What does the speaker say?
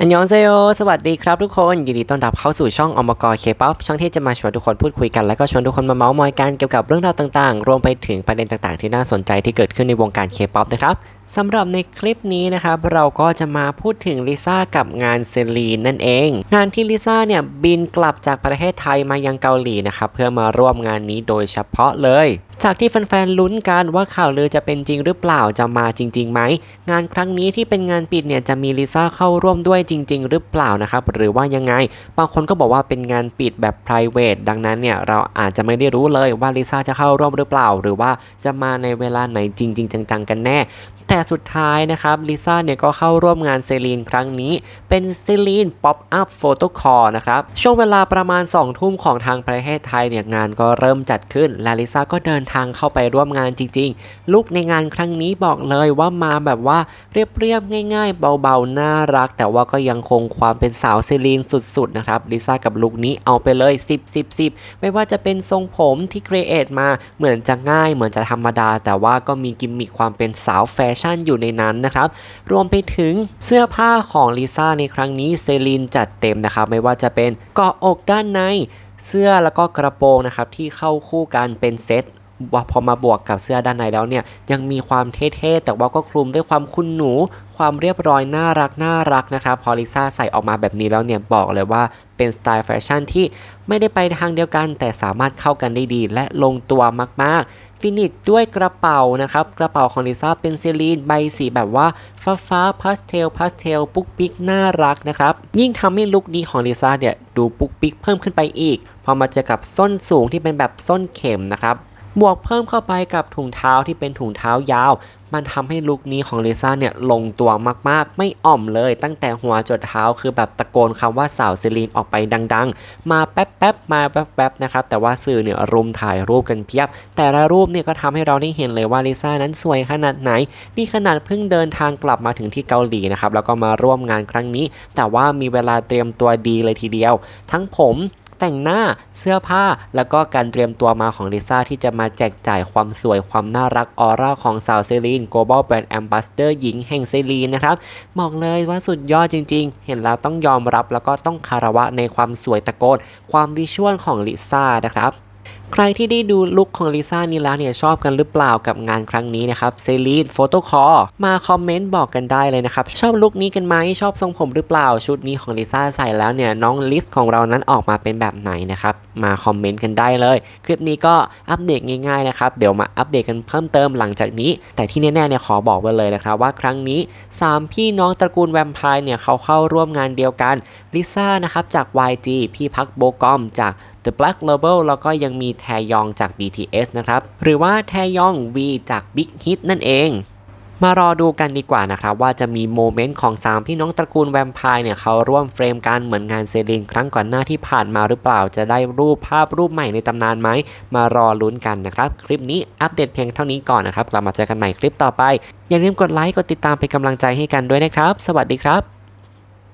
อันยองเซโยสวัสดีครับทุกคน ยินดีต้อนรับเข้าสู่ช่องอมกรเคป๊อปช่องที่จะมาชวนทุกคนพูดคุยกัน แล้วก็ชวนทุกคนมาเมาส์มอยกันเกี่ยวกับเรื่องราวต่างๆ รวมไปถึงประเด็นต่างๆ ที่น่าสนใจที่เกิดขึ้นในวงการเคป๊อปนะครับสำหรับในคลิปนี้นะครับเราก็จะมาพูดถึงลิซ่ากับงานเซรีนนั่นเอง งานที่ลิซ่าเนี่ยบินกลับจากประเทศไทยมายังเกาหลีนะครับเพื่อมาร่วมงานนี้โดยเฉพาะเลย จากที่แฟนๆลุ้นกันว่าข่าวลือจะเป็นจริงหรือเปล่าจะมาจริงๆไหมงานครั้งนี้ที่เป็นงานปิดเนี่ยจะมีลิซ่าเข้าร่วมด้วยจริง ๆ หรือเปล่านะครับหรือว่ายังไง บางคนก็บอกว่าเป็นงานปิดแบบ p r i v a t e ดังนั้นเนี่ยเราอาจจะไม่ได้รู้เลยว่าลิซ่าจะเข้าร่วมหรือเปล่า หรือว่าจะมาในเวลาไหนจริง ๆ จังๆ กันแน่ แต่สุดท้ายนะครับลิซ่าเนี่ยก็เข้าร่วมงานเซรีนครั้งนี้ เป็นเซรีนป๊อปอัพโฟโต้คอร์นะครับช่วงเวลาประมาณ2ทุ่มของทางประเทศไทยเนี่ยงานก็เริ่มจัดขึ้นและลิซ่าก็เดินทางเข้าไปร่วมงานจริง ๆ ลุกในงานครั้งนี้บอกเลยว่ามาแบบว่าเรียบๆง่าย ๆ เบาๆน่ารัก แต่ว่าก็ยังคงความเป็นสาวเซรีนสุดๆนะครับลิซ่ากับลุกนี้เอาไปเลย 10 10 10 ไม่ว่าจะเป็นทรงผมที่ครีเอทมาเหมือนจะง่ายเหมือนจะธรรมดา แต่ว่าก็มีกิมมิคความเป็นสาวแฟชั่นอยู่ในนั้นนะครับรวมไปถึงเสื้อผ้าของลิซ่าในครั้งนี้เซรีนจัดเต็มนะครับไม่ว่าจะเป็นเกาะอกด้านในเสื้อแล้วก็กระโปรงนะครับที่เข้าคู่กันเป็นเซต พอมาบวกกับเสื้อด้านในแล้วเนี่ยยังมีความเท่ๆแต่ว่าก็คลุมด้วยความคุณหนู ความเรียบร้อยน่ารักน่ารักนะครับพอลิซ่าใส่ออกมาแบบนี้แล้วเนี่ยบอกเลยว่าเป็นสไตล์แฟชั่นที่ไม่ได้ไปทางเดียวกัน แต่สามารถเข้ากันได้ดีและลงตัวมากๆ ฟินิชด้วยกระเป๋านะครับ กระเป๋าของลิซ่าเป็นซีลีนใบสีแบบว่าฟ้าฟ้าพาสเทลพาสเทลปุ๊กปิ๊กน่ารักนะครับ ยิ่งทำให้ลุคนี้ของลิซ่าเนี่ยดูปุ๊กปิ๊กเพิ่มขึ้นไปอีก พอมาเจอกับส้นสูงที่เป็นแบบส้นเข็มนะครับ บวกเพิ่มเข้าไปกับถุงเท้าที่เป็นถุงเท้ายาว มันทำให้ลุคนี้ของลิซ่าเนี่ยลงตัวมากๆ ไม่อ่อมเลย ตั้งแต่หัวจดเท้าคือแบบตะโกนคำว่าสาวเซรีนออกไปดังๆ มาแป๊บๆมาแป๊บๆนะครับแต่ว่าสื่อเนี่ยรุมถ่ายรูปกันเพียบ แต่ละรูปเนี่ยก็ทำให้เราได้เห็นเลยว่าลิซ่านั้นสวยขนาดไหนนี่ขนาดเพิ่งเดินทางกลับมาถึงที่เกาหลีนะครับแล้วก็มาร่วมงานครั้งนี้ แต่ว่ามีเวลาเตรียมตัวดีเลยทีเดียว ทั้งผม แต่งหน้าเสื้อผ้า แล้วก็การเตรียมตัวมาของลิซ่าที่จะมาแจกจ่ายความสวยความน่ารักออร่าของสาวเซรีน Global Brand Ambassador หญิงแห่งเซรีนนะครับบอกเลยว่าสุดยอดจริง ๆ เห็นแล้วต้องยอมรับแล้วก็ต้องคารวะในความสวยตะโกน ความวิชวลของลิซ่านะครับ ใครที่ได้ดูลุคของลิซ่านี่แล้วเนี่ยชอบกันหรือเปล่ากับงานครั้งนี้นะครับเซรีนโฟโต้คอร์มาคอมเมนต์บอกกันได้เลยนะครับ ชอบลุคนี้กันไหมชอบทรงผมหรือเปล่า ชุดนี้ของลิซ่าใส่แล้วเนี่ยน้องลิสของเรานั้นออกมาเป็นแบบไหนนะครับ มาคอมเมนต์กันได้เลย คลิปนี้ก็อัปเดตง่ายๆนะครับ เดี๋ยวมาอัปเดตกันเพิ่มเติมหลังจากนี้ แต่ที่แน่ๆเนี่ยขอบอกไว้เลยนะครับว่าครั้งนี้ 3 พี่น้องตระกูลแวมไพร์เนี่ยเขาเข้าร่วมงานเดียวกันลิซ่านะครับจาก YG พี่พักโบกอมจาก The Black Label แล้วก็ยังมีแทยองจาก BTS นะครับ หรือว่าแทยอง V จาก Big Hit นั่นเอง มารอดูกันดีกว่านะครับ ว่าจะมีโมเมนต์ของ3พี่น้องตระกูลแวมไพร์เนี่ยเขาร่วมเฟรมกันเหมือนงานเซรีนครั้งก่อนหน้าที่ผ่านมาหรือเปล่าจะได้รูปภาพรูปใหม่ในตำนานไหมมารอลุ้นกันนะครับ คลิปนี้อัปเดตเพียงเท่านี้ก่อนนะครับกลับมาเจอกันใหม่คลิปต่อไปอย่าลืมกดไลค์กดติดตามเป็นกำลังใจให้กันด้วยนะครับ สวัสดีครับ